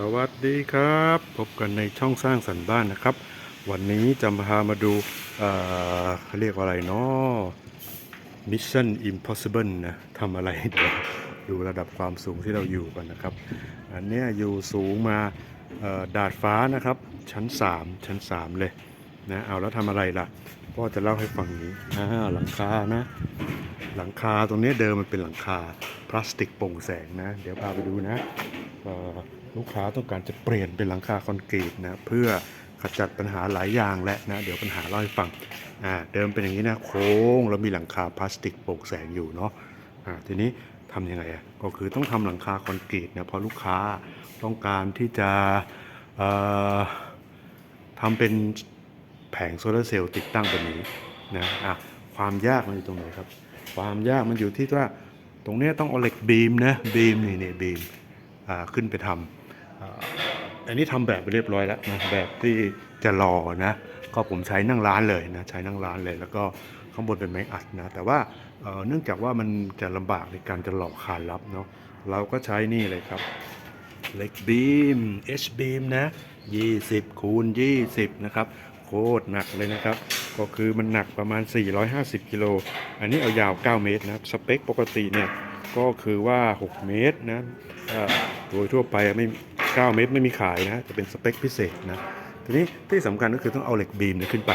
สวัสดีครับ พบกันในช่องสร้างสรรค์บ้านนะครับ วันนี้จะพามาดูเขาเรียกว่าอะไรเนาะ Mission Impossible นะทำอะไรเดี๋ยวดูระดับความสูงที่เราอยู่กันนะครับ อันนี้อยู่สูงมาดาดฟ้านะครับ ชั้น 3 ชั้น 3 เลยนะเอาแล้วทำอะไรล่ะพ่อจะเล่าให้ฟังนี้อ่าหลังคานะ หลังคาตรงนี้เดิมมันเป็นหลังคาพลาสติกโปร่งแสงนะ เดี๋ยวพาไปดูนะ ลูกค้าต้องการจะเปลี่ยนเป็นหลังคาคอนกรีตนะเพื่อขจัดปัญหาหลายอย่างและนะเดี๋ยวปัญหาเล่าให้ฟังอ่าเดิมเป็นอย่างนี้นะโค้งแล้วมีหลังคาพลาสติกโปร่งแสงอยู่เนาะอ่าทีนี้ทำยังไงอะก็คือต้องทำหลังคาคอนกรีตนะเพราะลูกค้าต้องการที่จะเอ่อทำเป็นแผงโซลาร์เซลล์ติดตั้งแบนนี้นะอะความยากมันอยู่ตรงไหนครับ ความยากมันอยู่ที่ว่าตรงเนี้ยต้องเอาเหล็กบีมนะบีมนี่นี่บีมอ่าขึ้นไปทำ อันนี้ทำแบบไปเรียบร้อยแล้วนะแบบที่จะรอนะ ก็ผมใช้นั่งร้านเลยนะใช้นั่งร้านเลย แล้วก็ข้างบนเป็นไม้อัดนะแต่ว่าเนื่องจากว่ามันจะลำบากในการจะหลอกคานรับเนาะเราก็ใช้นี่เลยครับเหล็กบีม H บีมนะ 20คูณ20 นะครับ โคตรหนักเลยนะครับ ก็คือมันหนักประมาณ 450กิโลอันนี้เอายาว 9 เมตรนะครับ สเปคปกติเนี่ย ก็คือว่า 6 เมตรนะโดยทั่วไปไม่ 9 เมตรไม่มีขายนะ จะเป็นสเปคพิเศษนะ ทีนี้ที่สำคัญก็คือต้องเอาเหล็กบีมเนี่ยขึ้นไป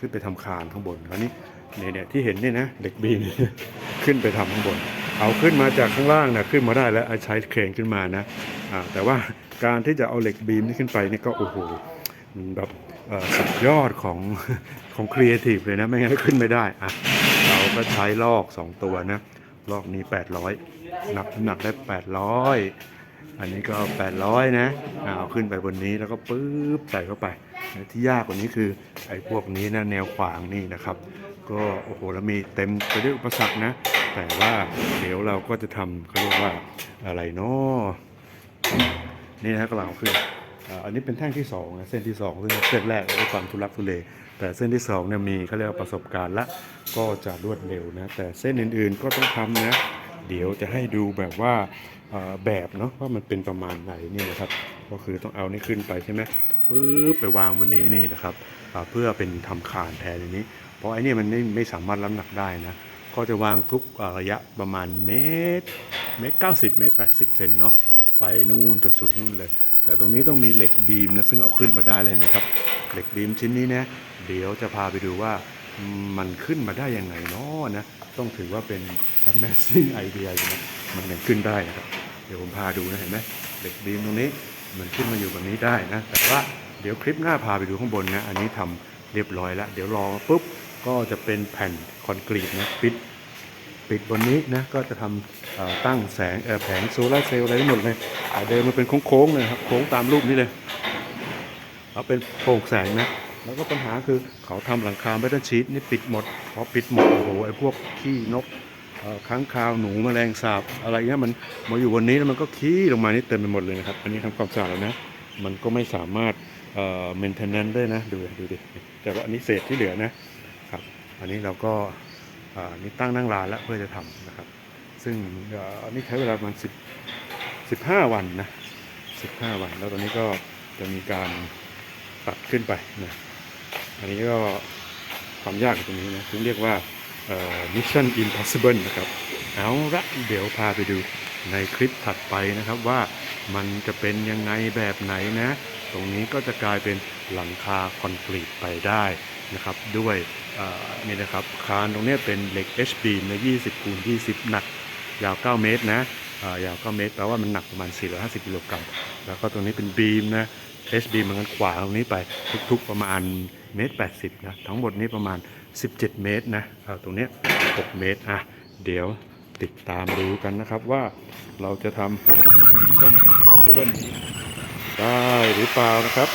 ขึ้นไปทำคานข้างบนคราวนี้เนี่ยเนี่ยที่เห็นเนี่ยนะเหล็กบีมขึ้นไปทำข้างบน เอาขึ้นมาจากข้างล่างนะขึ้นมาได้แล้วใช้เครนขึ้นมานะอ่าแต่ว่าการที่จะเอาเหล็กบีมนี่ขึ้นไปนี่ก็โอ้โหแบบสุดยอดของของครีเอทีฟเลยนะ ไม่งั้นขึ้นไม่ได้อะเราก็ใช้ลอก 2 ตัวนะ ลอกนี้ 800 หนักน้ำหนักได้ 800 อันนี้ก็ 800 นะอ่าเอาขึ้นไปบนนี้แล้วก็ปึ๊บใส่เข้าไปที่ยากกว่านี้คือไอ้พวกนี้นะแนวขวางนี่นะครับ ก็โอ้โหแล้วมีเต็มไปด้วยอุปสรรคนะ แต่ว่าเดี๋ยวเราก็จะทำเขาเรียกว่าอะไรเนาะนี่นะกล่าวคืออ่าอันนี้เป็นแท่งที่สองนะเส้นที่สองซึ่งเส้นแรกด้วยความทุลักทุเล แต่เส้นที่สองเนี่ยมีเขาเรียกว่าประสบการณ์ละก็จะรวดเร็วนะ แต่เส้นอื่นๆก็ต้องทำนะ เดี๋ยวจะให้ดูแบบว่าแบบเนาะว่ามันเป็นประมาณไหนนี่นะครับ ก็คือต้องเอานี่ขึ้นไปใช่ไหมปึ๊บไปวางบนนี้นี่นะครับเพื่อเป็นทำคานแทนนนี้ เพราะไอ้นี่มันไม่ไม่สามารถรับน้ำหนักได้นะก็จะวางทุกระยะประมาณเมตรเมตรเก้าสิบเมตรแปดสิบเซนเนาะไปนู่นจนสุดนู่นเลย แต่ตรงนี้ต้องมีเหล็กบีมนะซึ่งเอาขึ้นมาได้แล้วเห็นไหมครับ เหล็กบีมชิ้นนี้นะเดี๋ยวจะพาไปดูว่า มันขึ้นมาได้ยังไงเนาะนะ ต้องถือว่าเป็น amazing idea นะมันยังขึ้นได้นะครับ เดี๋ยวผมพาดูนะเห็นไหมเหล็กบีมตรงนี้มันขึ้นมาอยู่แบบนี้ได้นะ แต่ว่าเดี๋ยวคลิปหน้าพาไปดูข้างบนนะ อันนี้ทำเรียบร้อยแล้ว เดี๋ยวรอปุ๊บก็จะเป็นแผ่นคอนกรีตนะปิดปิดบนนี้นะก็จะทำตั้งแสงแผงโซลาร์เซลล์อะไรทั้งหมดเลยเดิมมันเป็นโค้งๆเลยครับโค้งตามรูปนี้เลยเอาเป็นโปร่งแสงนะ แล้วก็ปัญหาคือเขาทำหลังคาเมทัลชีตนี่ปิดหมดพอปิดหมดโอ้โหไอ้พวกขี้นกค้างคาวหนูแมลงสาบอะไรเงี้ยมันมาอยู่บนนี้แล้วมันก็ขี้ลงมานี่เต็มไปหมดเลยนะครับอันนี้ทำความสะอาดแล้วนะมันก็ไม่สามารถเอ่อ maintenance ได้นะดูดูดิแต่ว่าอันนี้เศษที่เหลือนะครับอันนี้เราก็อ่านี่ตั้งนั่งร้านแล้วเพื่อจะทำนะครับ ซึ่งอ่ออันนี้ใช้เวลาประมาณสิบสิบห้าวันนะสิบห้าวัน แล้วตอนนี้ก็จะมีการตัดขึ้นไปนะ อันนี้ก็ความยากตรงนี้นะถึงเรียกว่า mission impossible นะครับ เอาละเดี๋ยวพาไปดูในคลิปถัดไปนะครับว่ามันจะเป็นยังไงแบบไหนนะ ตรงนี้ก็จะกลายเป็นหลังคาคอนกรีตไปได้นะครับ ด้วยนี่นะครับคานตรงนี้เป็นเหล็ก HB ใน 20คูณ20 หนัก ยาว 9 เมตรนะยาว 9 เมตรแปลว่ามันหนักประมาณ 450กิโลกรัมแล้วก็ตรงนี้เป็นบีมนะ HB มันกันขวาตรงนี้ไปทุกๆประมาณ เมตร80นะ ทั้งหมดนี้ประมาณ 17 เมตรนะตรงนี้ 6 เมตรอะเดี๋ยวติดตามดูกันนะครับว่าเราจะทำต้น possible ได้หรือเปล่านะครับ